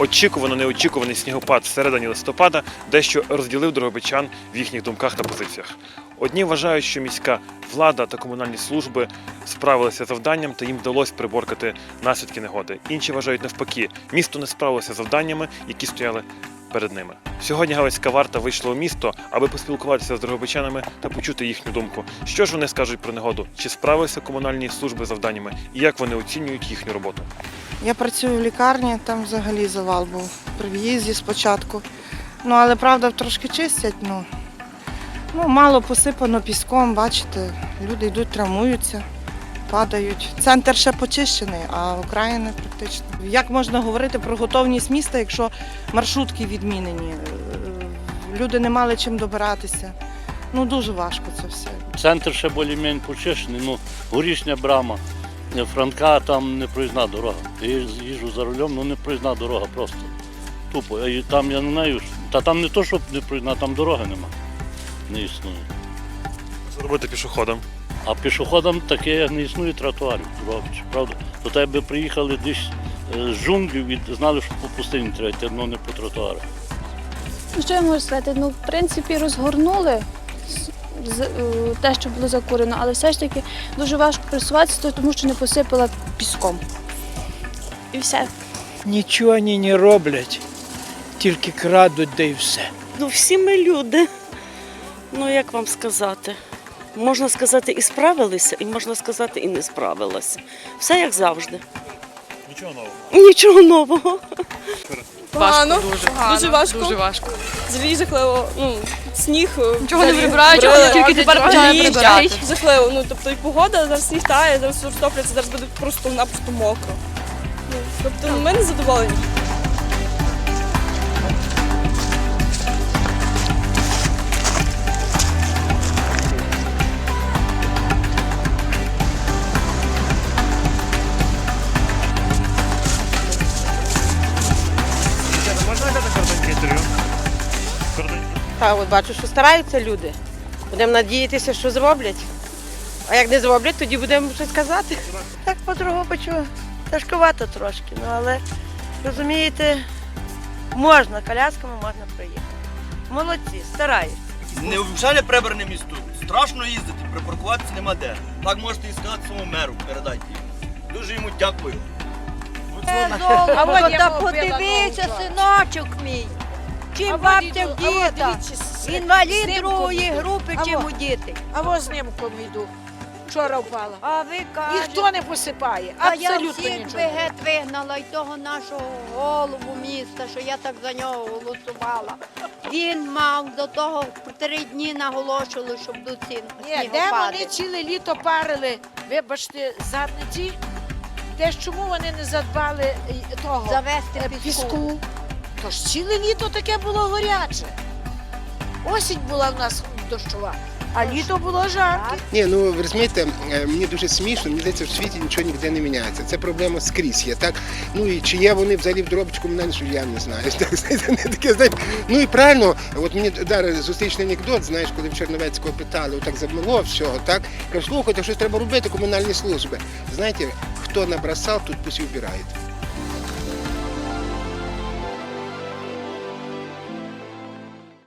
Очікувано неочікуваний снігопад всередині листопада дещо розділив дрогобичан в їхніх думках та позиціях. Одні вважають, що міська влада та комунальні служби справилися завданням та їм вдалося приборкати наслідки негоди. Інші вважають навпаки, місто не справилося завданнями, які стояли перед ними. Сьогодні Галицька варта вийшла у місто, аби поспілкуватися з дрогобичанами та почути їхню думку. Що ж вони скажуть про негоду? Чи справилися комунальні служби завданнями і як вони оцінюють їхню роботу? Я працюю в лікарні, там взагалі завал був при в'їзді спочатку. Ну, але правда трошки чистять. Ну, ну мало посипано піском, бачите, люди йдуть, травмуються, падають. Центр ще почищений, а окраїни практично. Як можна говорити про готовність міста, якщо маршрутки відмінені? Е, Люди не мали чим добиратися. Ну дуже важко це все. Центр ще більш-менш почищений, ну горішня брама. Е, Франка там не проїзна дорога. Я їжджу за рулем, ну не проїзна дорога просто. Тупо. І там я не знаю, та там не то, щоб не проїзна, там дороги нема. Не існує. Що робити пішоходам? А пішоходам таке як не існує тротуарів, правда? До тебе приїхали десь е, з джунглів і знали, що по пустині треба йти, але не по тротуарах. Ну, Що я можу сказати? Ну, в принципі, розгорнули е, те, що було закурено, але все ж таки дуже важко пресуватися, тому що не посипала піском. І все. Нічого вони не роблять, тільки крадуть, да й все. Ну, всі ми люди. Ну, як вам сказати? Можна сказати, і справилися, і можна сказати, і не справилися. Все як завжди. Нічого нового. Нічого нового. Погано, дуже, дуже важко. Дуже важко. Взагалі жахливо. Ну, сніг. Нічого не прибирають, а тільки тепер почали прибирати. Жахливо. Ну, тобто і погода, зараз сніг тає, зараз розтопляться, зараз буде просто-напросто мокро. Ну, тобто ми не задоволені. Та от бачу, що стараються люди. Будемо надіятися, що зроблять. А як не зроблять, тоді будемо щось казати. Так по-другому тяжковато трошки, ну але розумієте, можна, колясками можна проїхати. Молодці, стараються. Не взагалі не прибране місто. Страшно їздити, припаркуватися нема де. Так можете і сказати своєму меру, передайте йому. Дуже йому дякую. А от та подивися, синочок мій. Чим бабця в діта? Інвалід другої групи, чим у діти. А во з нимком йду. Вчора впала. А ви кажете, Ніхто не посипає. а я всіх би геть вигнала і того нашого голову міста, що я так за нього голосувала. Він мав до того три дні наголошували, щоб до цін Ні, де вони ціле літо парили, вибачте, задниці. Те ж чому вони не задбали того завести е, піску. Тож ціле літо таке було горяче. Осінь була в нас дощова, а літо було жарке. Ні, ну ви розумієте, е, мені дуже смішно, мені здається, в світі нічого ніде не міняється. Це проблема скрізь є. Так? Ну і чи є вони взагалі в комунальні, що я не знаю. Таке, знаєте. Ну і правильно, от мені дари зустрічний анекдот, знаєш, коли в Черновецького питали, отак замило всього, так? Кажу, слухайте, щось треба робити, комунальні служби. Знаєте, хто набросав, тут пусть вбирають.